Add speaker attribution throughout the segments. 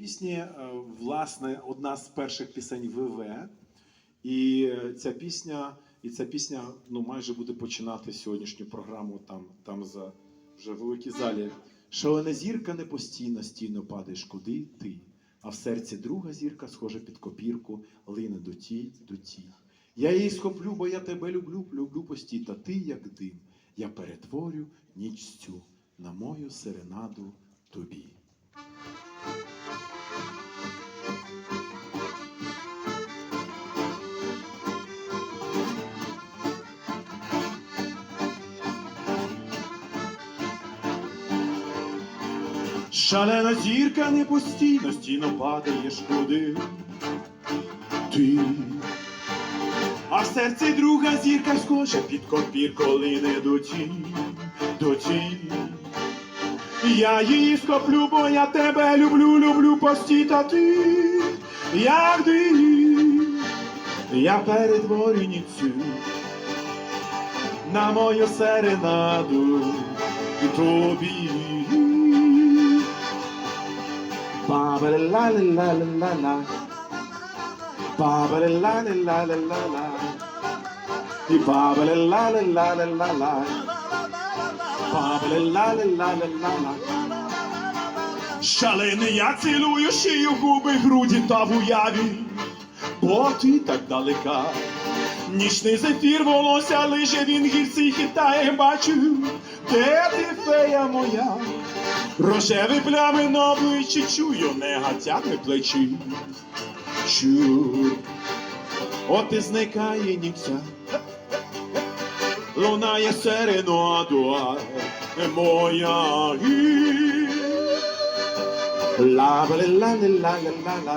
Speaker 1: Пісні, е, власне, одна з перших пісень ВВ. І е, ця пісня, і ця пісня ну, майже буде починати сьогоднішню програму там, там за вже великій залі. Шалена зірка не постійно стійно падаєш, куди ти. А в серці друга зірка, схожа під копірку, лине до тій, до тій. Я її схоплю, бо я тебе люблю, люблю постій, та ти, як дим. Я перетворю ніч цю на мою серенаду тобі. Шалена зірка не постійно, стійно падаєш куди ти. А в серці друга зірка схожа під копір, коли не до ті, до ті. Я її скоплю, бо я тебе люблю, люблю постій, та ти, як дим, я перетворю ніцю на мою серенаду тобі. І. Шалений я цілую шию губи, груді та в уяві, бо ти так далека. Нічний зефір волосся лише він гірці хитає, бачу, де ти фея моя. Рожеві плями на обличчі чую, не гатями плечі. Чую, от і зникає нікця. Лунає серенадуа моя. ла ла ла ла ла ла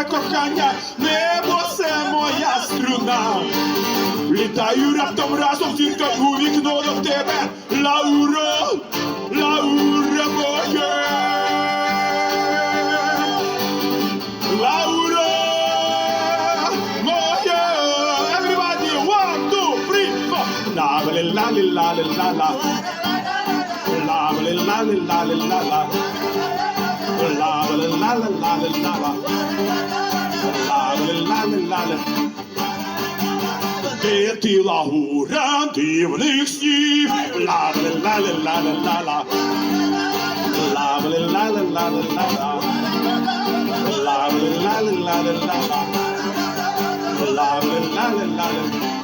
Speaker 1: моє кохання, небо це моя струна. Літаю раптом разом зірка у вікно до тебе, Лауро, Лаура моє. Лауро моє. Everybody, one, two, three, four. La la la la la la la. La la la la la la la la. La la la la la la la la. La Ла ла ла ла ла ла ла. Ла ла ла ла ла ла ла ла. Ла ла ла ла ла ла.